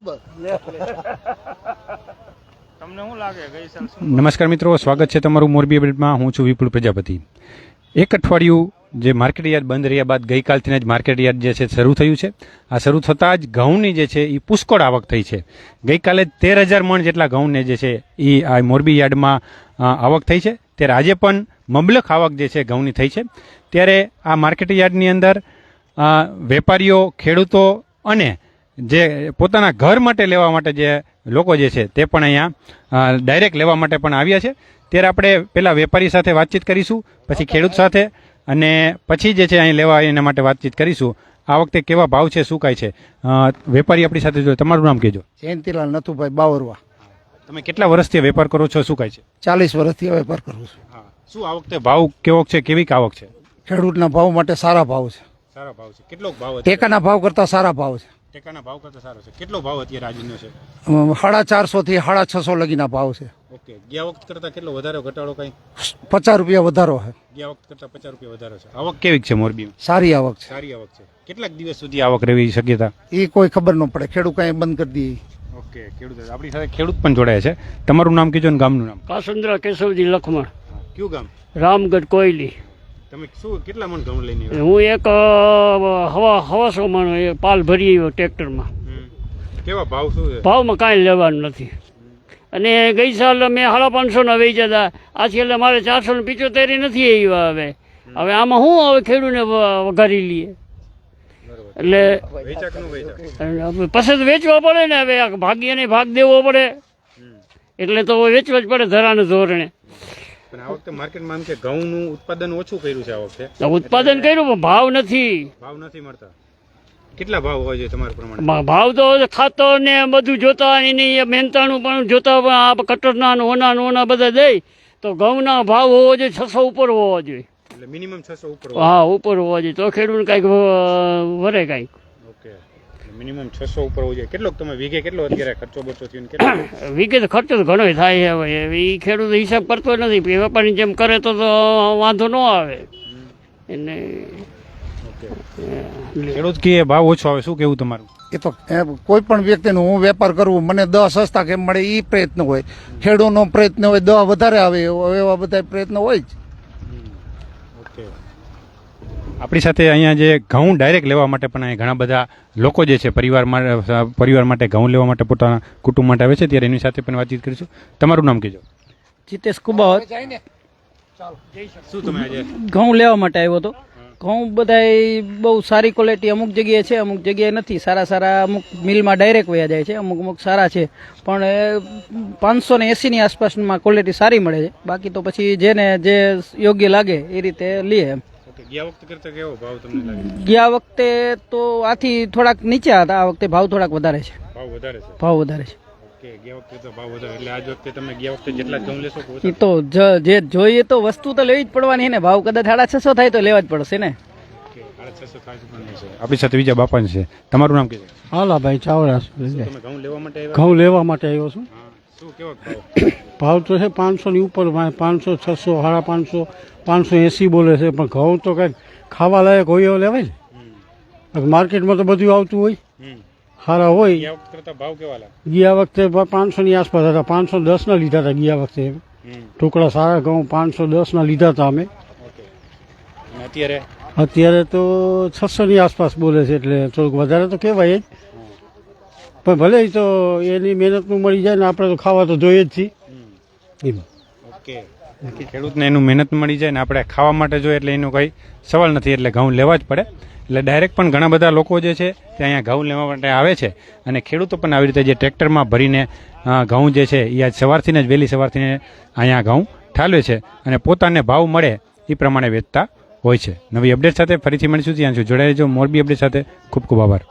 નમસ્કાર મિત્રો સ્વાગત છે તમારું મોરબી અપડેટમાં. હું છું વિપુલ પ્રજાપતિ. એક અઠવાડિયું જે માર્કેટ યાર્ડ બંધ રહ્યા બાદ ગઈકાલથી જ માર્કેટ યાર્ડ જે છે શરૂ થયું છે. આ શરૂ થતાં જ ઘઉંની જે છે એ પુષ્કળ આવક થઈ છે. ગઈકાલે તેર હજાર મણ જેટલા ઘઉંને જે છે એ આ મોરબી યાર્ડમાં આવક થઈ છે. ત્યારે આજે પણ મબલખ આવક જે છે ઘઉંની થઈ છે. ત્યારે આ માર્કેટ યાર્ડની અંદર વેપારીઓ ખેડૂતો અને જે પોતાના ઘર માટે લેવા માટે જે લોકો જે છે તે પણ અહીંયા ડાયરેક્ટ લેવા માટે પણ આવ્યા છે. ત્યારે આપણે પહેલાં વેપારી સાથે વાતચીત કરીશું પછી ખેડૂત સાથે અને પછી જે છે અહીં લેવા એના માટે વાતચીત કરીશું. આ વખતે કેવા ભાવ છે શું કાંઈ છે? વેપારી આપણી સાથે જો તમારું નામ કહેજો. જયંતિલાલ નથુભાઈ બાવરવા. તમે કેટલા વર્ષથી વેપાર કરો છો શું કાંઈ છે? ચાલીસ વર્ષથી વેપાર કરું છું. શું આ વખતે ભાવ કેવો છે કેવી આવક છે? ખેડૂતના ભાવ માટે સારા ભાવ છે. સારા ભાવ છે. કેટલો ભાવ ટેકાના ભાવ કરતા સારા ભાવ છે. ટેકાના ભાવ કરતા સારો છે. કેટલો ભાવ અત્યારે આજનો છે? સાડા ચારસો થી સાડા છસો લગીના ભાવ છે. ઓકે. ગયા વખત કરતા કેટલો વધારો ઘટાડો કઈ? પચાસ રૂપિયા વધારો છે. ગયા વખત કરતા પચાસ રૂપિયા વધારો છે. આવક કેવી છે મોરબીમાં સારી આવક છે. સારી આવક છે. કેટલાક દિવસ સુધી આવક રહેવી શક્યતા? એ કોઈ ખબર ન પડે. ખેડૂત કઈ બંધ કરી દઈએ ઓકે. ખેડૂત આપણી સાથે ખેડૂત પણ જોડાયા છે. તમારું નામ કીધું ને ગામનું નામ. કાસુંદ્રા કેશવજી લખમણ. કયું ગામ? રામગઢ કોયલી. તમે શું કેટલા મણ ઘઉં લઈને હું એક હવા હવા હવાસો એ પાલ ભરી આવ્યો ટ્રેક્ટરમાં કેવા ભાવ શું છે? ભાવમાં કાંઈ લેવાનું નથી. અને ગઈ સાલ મેં સાડા પાંચસોના વેચ્યા હતા આ છેલ્લે મારે ચારસો ને પિચોતેરી નથી આવ્યા હવે. હવે આમાં શું હવે ખેડૂને વઘારી લઈએ. એટલે પછી વેચવા પડે ને હવે ભાગ્યને ભાગ દેવો પડે. એટલે તો વેચવા જ પડે ધરાને ધોરણે. પણ આ વખતે માર્કેટમાં એમ કે ઘઉંનું ઉત્પાદન ઓછું કર્યું છે આ વખતે. ઉત્પાદન કર્યું પણ ભાવ નથી. ભાવ નથી મળતા. કેટલા ભાવ હોય છે તમારા પ્રમાણે? ભાવ તો ખાતર ને બધું જોતા એની એ મહેનતાણું પણ જોતા પણ આ કટરના ઓના ઓના બધા દઈ તો ઘઉંના ભાવ હોવો જોઈએ છસો ઉપર હોવો જોઈએ. એટલે મિનિમમ છસો ઉપર હા ઉપર હોવા જોઈએ. તો ખેડૂત કાંઈક વરે કાંઈક. મિનિમમ છસો ઉપર હોવું જોઈએ. કેટલોક તમે વીઘે કેટલો અત્યારે ખર્ચો બચો થયો ને કેટલો? વીઘે તો ખર્ચો તો ઘણો થાય છે હવે એ ખેડૂત હિસાબ કરતો નથી. વેપારની વેપારી જેમ કરે તો તો વાંધો ન આવે. એને ખેડૂત કે ભાવ ઓછો આવે. શું કેવું તમારું? એ તો એ કોઈ પણ વ્યક્તિનું હું વેપાર કરવું મને દસ સસ્તા કેમ મળે એ પ્રયત્ન હોય. ખેડૂતનો પ્રયત્ન હોય દહ વધારે આવે એવો- એવા બધા પ્રયત્ન હોય જ ઓકે આપણી સાથે અહીંયા જે ઘઉં ડાયરેક્ટ લેવા માટે પણ અહીંયા ઘણા બધા લોકો જે છે પરિવાર માટે પરિવાર માટે ઘઉં લેવા માટે પોતાના કુટુંબ માટે આવે છે ત્યારે એની સાથે પણ વાતચીત કરીશું. તમારું નામ કહેજો. જીતેશ કુબાવત શું તમે આજે? ઘઉં લેવા માટે આવ્યો હતો. ઘઉં બધાય બહુ સારી ક્વોલિટી અમુક જગ્યાએ છે અમુક જગ્યાએ નથી. સારા સારા અમુક મિલમાં ડાયરેક્ટ વયા જાય છે અમુક અમુક સારા છે. પણ પાંચસો ને એંસીની આસપાસમાં ક્વોલિટી સારી મળે છે. બાકી તો પછી જેને જે યોગ્ય લાગે એ રીતે લઈએ એમ. ગયા વખતે કરતા કેવો ભાવ તમને લાગે? ગયા વખતે તો આથી થોડાક નીચે હતા આ વખતે ભાવ થોડાક વધારે છે. ભાવ વધારે છે? ભાવ વધારે છે. ઓકે ગયા વખતે તો ભાવ વધારે એટલે આજ વખતે તમે ગયા વખતે જેટલા ઘઉં લેશો કે એ તો જે જોઈએ તો વસ્તુ તો લેવી જ પડવાની છે ને ભાવ કદાચ સાડા છસો થાય તો લેવા જ પડશે ને. આપણી સાથે બીજા બાપા છે. તમારું નામ કહેજો હાલા ભાઈ ચાવડા ઘઉં લેવા માટે આવ્યા? ઘઉં લેવા માટે આવ્યો છું. ભાવ? તો છે પાંચસોની ઉપર પાંચસો છસો સાડા પાંચસો પાંચસો એંસી બોલે છે પણ ઘઉં તો કંઈક ખાવા લાયક હોય એવો લેવાય ને. માર્કેટમાં તો બધું આવતું હોય. સારા હોય. ગયા વખતે કરતા ભાવ કેવા લાગે ગયા વખતે પાંચસો ની આસપાસ હતા પાંચસો દસના લીધા હતા ગયા વખતે ટુકડા સારા ઘઉં પાંચસો દસના લીધા હતા અમે. અત્યારે? અત્યારે તો છસોની આસપાસ બોલે છે એટલે થોડુંક વધારે તો કહેવાય જ. પણ ભલે તો એની મહેનતનું મળી જાય ને આપણે તો ખાવા તો જોઈએ જ છીએ. ઓકે. ખેડૂતને એનું મહેનત મળી જાય ને આપણે ખાવા માટે જોઈએ એટલે એનો કંઈ સવાલ નથી એટલે ઘઉં લેવા જ પડે. એટલે ડાયરેક્ટ પણ ઘણા બધા લોકો જે છે તે અહીંયા ઘઉં લેવા માટે આવે છે. અને ખેડૂતો પણ આવી રીતે જે ટ્રેક્ટરમાં ભરીને ઘઉં જે છે એ આજ સવારથી જ વહેલી સવારથી અહીંયા ઘઉં ઠાલવે છે અને પોતાને ભાવ મળે એ પ્રમાણે વેચતા હોય છે. નવી અપડેટ સાથે ફરીથી મળીશું. ત્યાં છું જોડાઈ રહેજો. મોરબી અપડેટ સાથે ખૂબ ખૂબ આભાર.